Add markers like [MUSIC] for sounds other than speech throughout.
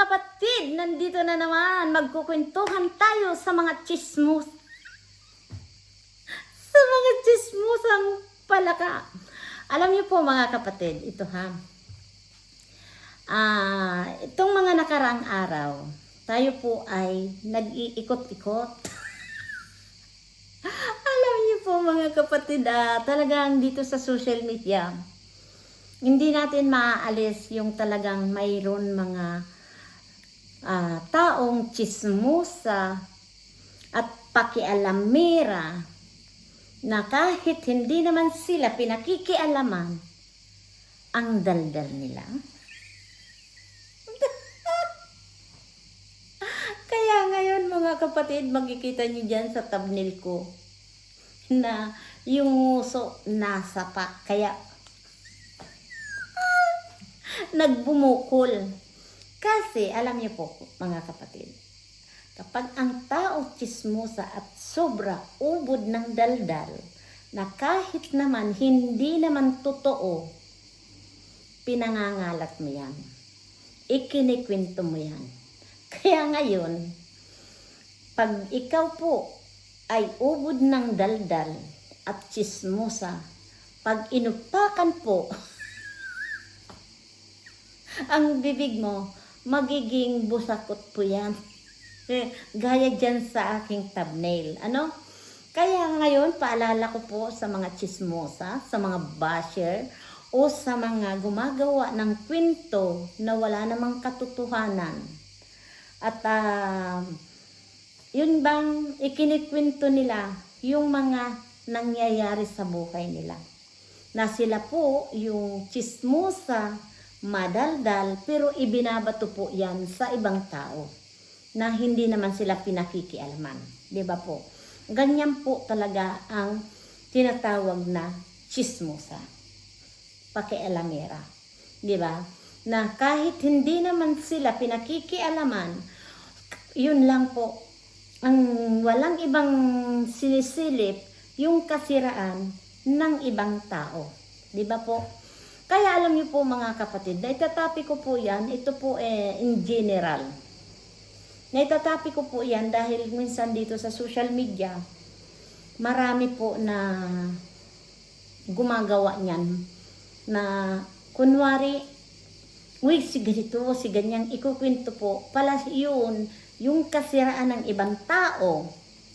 kapatid, nandito na naman. Magkukwentuhan tayo sa mga chismus. Sa mga chismusang palaka. Alam niyo po mga kapatid, ito ha. Ah, itong mga nakarang araw, tayo po ay nag-iikot-ikot. [LAUGHS] Alam niyo po mga kapatid, ah, talagang dito sa social media, hindi natin maaalis yung talagang mayroon mga ah, taong chismosa at pakialamera na kahit hindi naman sila pinakikialaman ang daldal nila. [LAUGHS] Kaya ngayon mga kapatid, makikita niyo dyan sa thumbnail ko na yung nguso nasa pa. Kaya [LAUGHS] nagbumukol. Kasi, alam niyo po, mga kapatid, kapag ang tao chismosa at sobra ubod ng daldal, na kahit naman hindi naman totoo, pinangangalat mo yan. Ikinikwento mo yan. [LAUGHS] Kaya ngayon, pag ikaw po ay ubod ng daldal at chismosa, pag inupakan po [LAUGHS] ang bibig mo, magiging busakot po yan. [LAUGHS] Gaya dyan sa aking thumbnail. Ano? Kaya ngayon, paalala ko po sa mga chismosa, sa mga basher, o sa mga gumagawa ng kwento na wala namang katotohanan. At ah, yun bang ikinikwento nila yung mga nangyayari sa buhay nila. Na sila po yung chismosa, madaldal, pero ibinabato po yan sa ibang tao na hindi naman sila pinakikialaman. Di ba po? Ganyan po talaga ang tinatawag na chismosa. Pakialamera. Ba? Na kahit hindi naman sila pinakikialaman, yun lang po, ang walang ibang sinisilip yung kasiraan ng ibang tao. Di ba po? Kaya alam niyo po mga kapatid, na itatapi ko po yan, ito po eh, in general. Na itatapi ko po yan dahil minsan dito sa social media, marami po na gumagawa niyan. Na kunwari, uy, si ganito, si ganyang ikukwento po. Pala yun, yung kasiraan ng ibang tao,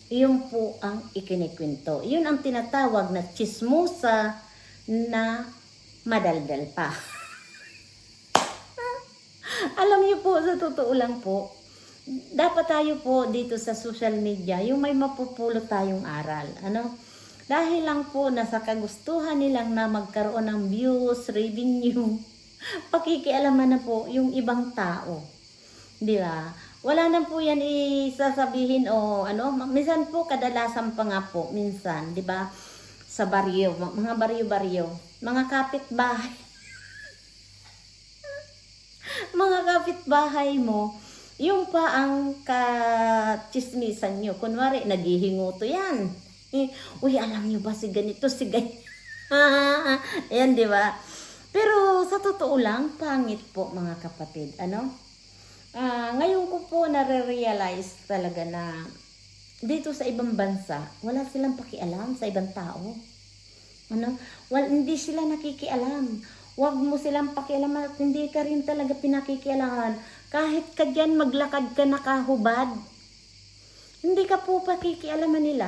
yun po ang ikinikwento. Yun ang tinatawag na chismosa na madaldal pa. [LAUGHS] Alam niyo po, sa totoo lang po, dapat tayo po dito sa social media, yung may mapupulot tayong aral. Ano? Dahil lang po na sa kagustuhan nilang na magkaroon ng views, revenue, [LAUGHS] pakikialaman na po yung ibang tao. Di ba? Wala na po yan isasabihin o ano, minsan po kadalasan pa nga po, minsan, di ba? Sa baryo, mga baryo-baryo, mga kapitbahay. [LAUGHS] mga kapitbahay mo, yung pa ang kachismisan nyo. Kunwari, naghihinguto yan. Eh, Uy, alam nyo ba si ganito, si ganyan. [LAUGHS] Ayan, di ba? Pero sa totoo lang, pangit po mga kapatid. Ano? Ah, ngayon ko po nare-realize talaga na dito sa ibang bansa, wala silang pakialam sa ibang tao. Ano? Wal, hindi sila nakikialam. Huwag mo silang pakialaman at hindi ka rin talaga pinakikialaman. Kahit ka dyan maglakad ka nakahubad, hindi ka po pakikialaman nila.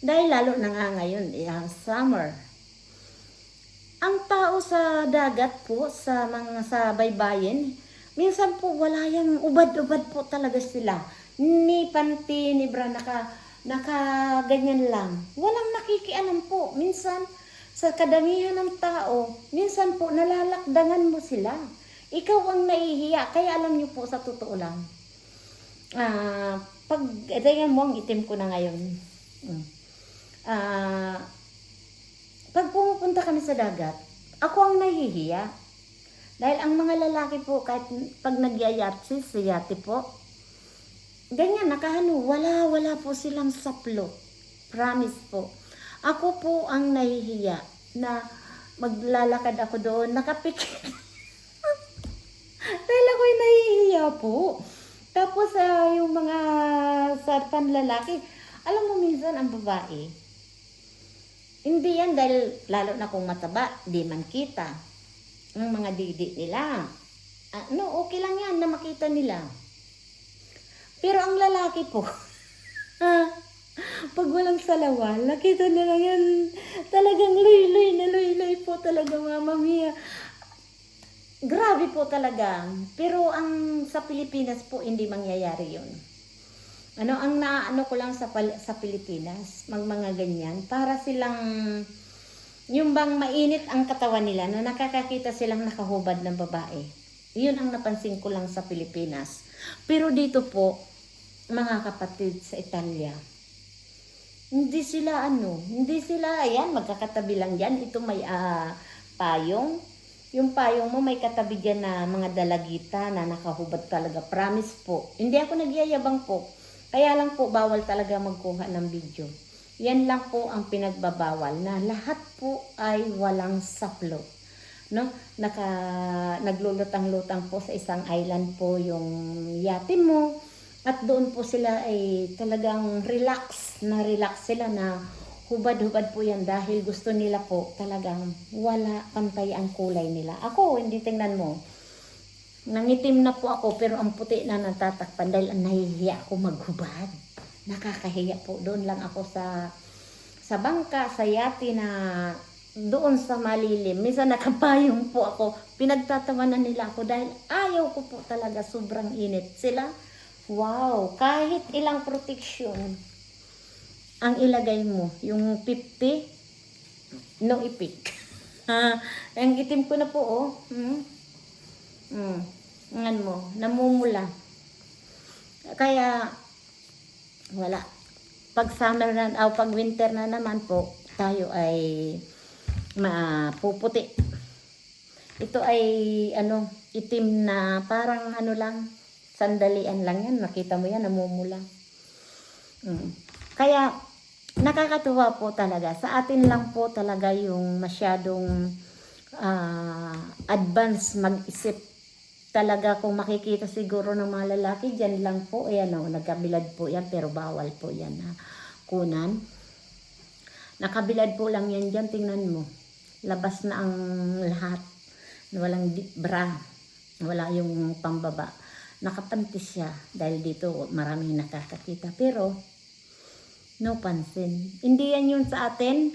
Dahil lalo na nga ngayon, ang summer. Ang tao sa dagat po, sa mga sa baybayin, minsan po wala yung ubad-ubad po talaga sila. Ni panty, ni bra, naka, naka ganyan lang. Walang nakikialam po. Minsan, sa kadamihan ng tao, minsan po nalalakdangan mo sila. Ikaw ang nahihiya. Kaya alam niyo po sa totoo lang. Ah, pag, tingnan mo ang itim ko na ngayon. Mm. Ah, pag pumupunta kami sa dagat, ako ang nahihiya. Dahil ang mga lalaki po, kahit pag nagyayatsi, sa yate po, ganyan, nakahano, wala, wala po silang saplo. Promise po. Ako po ang nahihiya na maglalakad ako doon, nakapikit. [LAUGHS] Dahil ako'y nahihiya po. Tapos ah, yung mga sa panlalaki, alam mo minsan ang babae, hindi yan dahil lalo na kung mataba, di man kita. Ang mga didi nila. Ah, no, okay lang yan na makita nila. Pero ang lalaki po, [LAUGHS] ah, pag walang salawa, nakita nila yan, talagang luy-luy na luy-luy po talaga, mama mia. Grabe po talaga. Pero ang sa Pilipinas po, hindi mangyayari yun. Ano, ang naano ko lang sa, sa Pilipinas, mag mga ganyan, para silang, yung bang mainit ang katawan nila, na nakakakita silang nakahubad ng babae. Yun ang napansin ko lang sa Pilipinas. Pero dito po, mga kapatid sa Italia, hindi sila ano, hindi sila, ayan, magkakatabi lang yan. Ito may ah, payong. Yung payong mo may katabi dyan na mga dalagita na nakahubad talaga. Promise po. Hindi ako nagyayabang po. Kaya lang po, bawal talaga magkuha ng video. Yan lang po ang pinagbabawal na lahat po ay walang saplo. No? Naka, naglulutang-lutang po sa isang island po yung yate mo. At doon po sila ay talagang relax, na relax sila na hubad-hubad po yan dahil gusto nila po talagang wala pantay ang kulay nila. Ako, hindi tingnan mo. Nangitim na po ako pero ang puti na natatakpan dahil nahihiya ako maghubad. Nakakahiya po. Doon lang ako sa sa bangka, sa yati na doon sa malilim. Minsan nakapayong po ako. Pinagtatawanan nila ako dahil ayaw ko po talaga sobrang init. Sila, wow, kahit ilang protection ang ilagay mo, yung 50, no ipik. Ha, [LAUGHS] ang itim ko na po, oh. Hmm? Hmm. Ngan mo, namumula. Kaya, wala. Pag summer na, o pag winter na naman po, tayo ay mapuputi. Ito ay, ano, itim na parang ano lang, sandalian lang yan. Nakita mo yan, namumula. Mm. Kaya, nakakatuwa po talaga. Sa atin lang po talaga yung masyadong ah, advance mag-isip. Talaga kung makikita siguro ng mga lalaki, dyan lang po, ayan o, nagkabilad po yan, pero bawal po yan na kunan. Nakabilad po lang yan dyan, tingnan mo. Labas na ang lahat. Walang bra. Wala yung pambaba. Nakapantis siya dahil dito maraming nakakakita. Pero, no pansin. Hindi yan yun sa atin.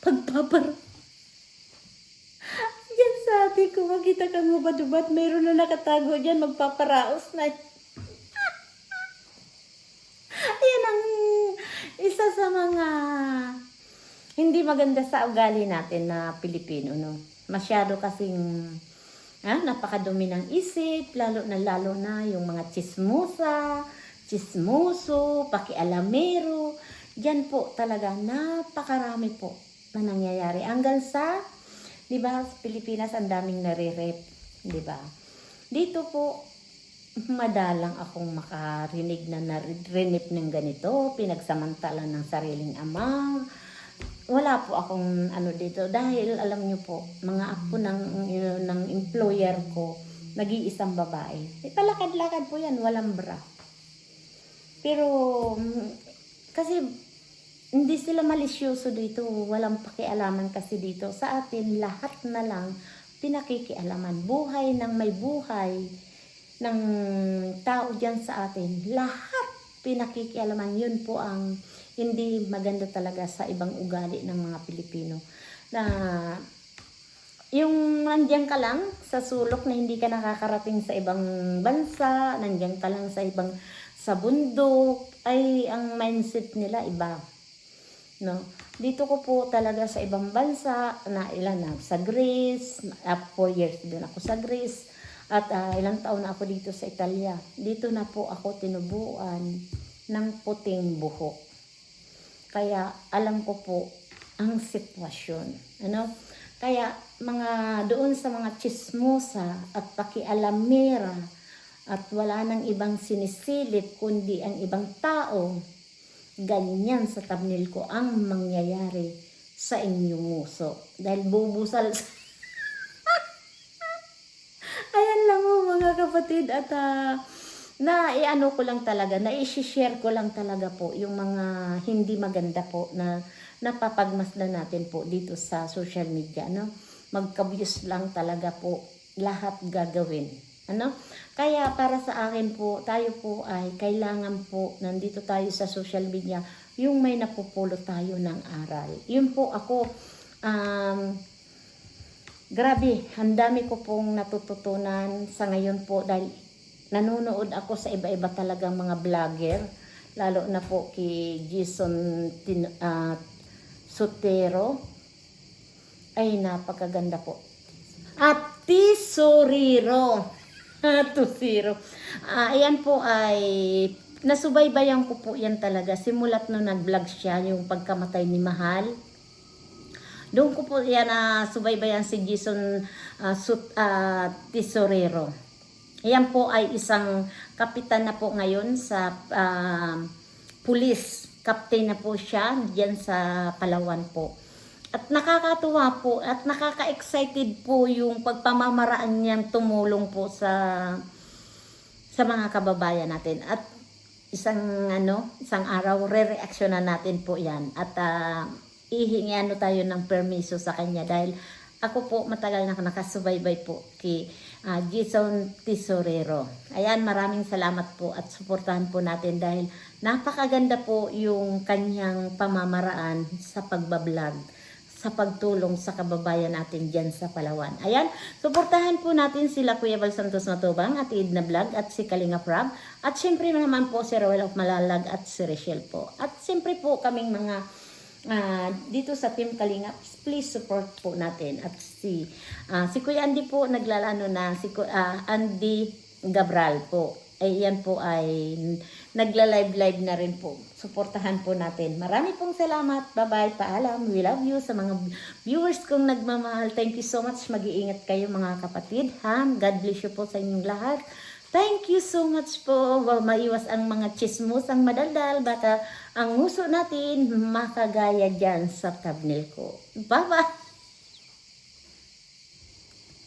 Pagpapar... Yan sa atin, kung makita kang hubad-hubad, mayroon na nakatago dyan, magpaparaos na. Ayan ang isa sa mga hindi maganda sa ugali natin na Pilipino, no? Masyado kasing ah, napakadumi ng isip, lalo na lalo na yung mga chismosa, chismoso, pakialamero. Diyan po talaga napakarami po na nangyayari. Hanggang sa, di ba, Pilipinas ang daming nare-rep, di ba? Dito po, madalang akong makarinig na narinig ng ganito, pinagsamantala ng sariling ama. Wala po akong ano dito dahil alam niyo po, mga apo ng, ng employer ko, nag-iisang babae. Eh, palakad-lakad po yan, walang bra. Pero, mm, kasi hindi sila malisyoso dito. Walang pakialaman kasi dito. Sa atin, lahat na lang pinakikialaman. Buhay ng may buhay ng tao dyan sa atin. Lahat pinakikialaman. Yun po ang hindi maganda talaga sa ibang ugali ng mga Pilipino. Na yung nandiyan ka lang sa sulok na hindi ka nakakarating sa ibang bansa, nandiyan ka lang sa ibang sa bundok, ay ang mindset nila iba. No? Dito ko po talaga sa ibang bansa, na ilan na, sa Greece, uh, four years din ako sa Greece, at ah, ilang taon na ako dito sa Italia. Dito na po ako tinubuan ng puting buhok. Kaya alam ko po ang sitwasyon. Ano? Kaya mga doon sa mga chismosa at pakialamera at wala nang ibang sinisilip kundi ang ibang tao, ganyan sa thumbnail ko ang mangyayari sa inyong muso. Dahil bubusal [LAUGHS] Ayan lang mo mga kapatid at ah, na iano ko lang talaga, na i-share ko lang talaga po yung mga hindi maganda po na napapagmasdan natin po dito sa social media, no? Magka-views lang talaga po lahat gagawin. Ano? Kaya para sa akin po, tayo po ay kailangan po nandito tayo sa social media yung may napupulot tayo ng aral. Yun po ako um, Grabe, ang dami ko pong natututunan sa ngayon po dahil nanonood ako sa iba-iba talagang mga vlogger. Lalo na po kay Jason Tin, ah, Sotero. Ay, napakaganda po. At Tisoriro. [LAUGHS] Tusiro. Ah, ayan po ay nasubaybayan ko po yan talaga. Simulat no nag-vlog siya yung pagkamatay ni Mahal. Doon ko po yan na subaybayan si Jason ah, Sut, ah, Tesorero. Yan po ay isang kapitan na po ngayon sa ah, police. Captain na po siya diyan sa Palawan po. At nakakatuwa po at nakaka-excited po yung pagpamamaraan niyang tumulong po sa sa mga kababayan natin. At isang ano, isang araw re-reactionan natin po 'yan. At ah, ihingi ano tayo ng permiso sa kanya dahil ako po matagal na nakasubaybay po kay ah, Jason Tesorero. Ayan, maraming salamat po at suportahan po natin dahil napakaganda po yung kanyang pamamaraan sa pagbablog sa pagtulong sa kababayan natin dyan sa Palawan. Ayan, suportahan po natin sila Kuya Val Santos Matubang at Idna Vlog at si Kalinga Prab. At siyempre naman po si Roel of Malalag at si Rachel po. At siyempre po kaming mga ah, dito sa Team Kalinga, please support po natin. At si ah, si Kuya Andy po naglalano na si ah, Andy Gabral po. Ay yan po ay nagla-live-live na rin po. Suportahan po natin. Marami pong salamat. Bye-bye. Paalam. We love you sa mga viewers kong nagmamahal. Thank you so much. Mag-iingat kayo mga kapatid. Ha? God bless you po sa inyong lahat. Thank you so much po. Wow, maiwas ang mga chismos, ang madaldal. Baka ang nguso natin makagaya dyan sa thumbnail ko. Bye-bye.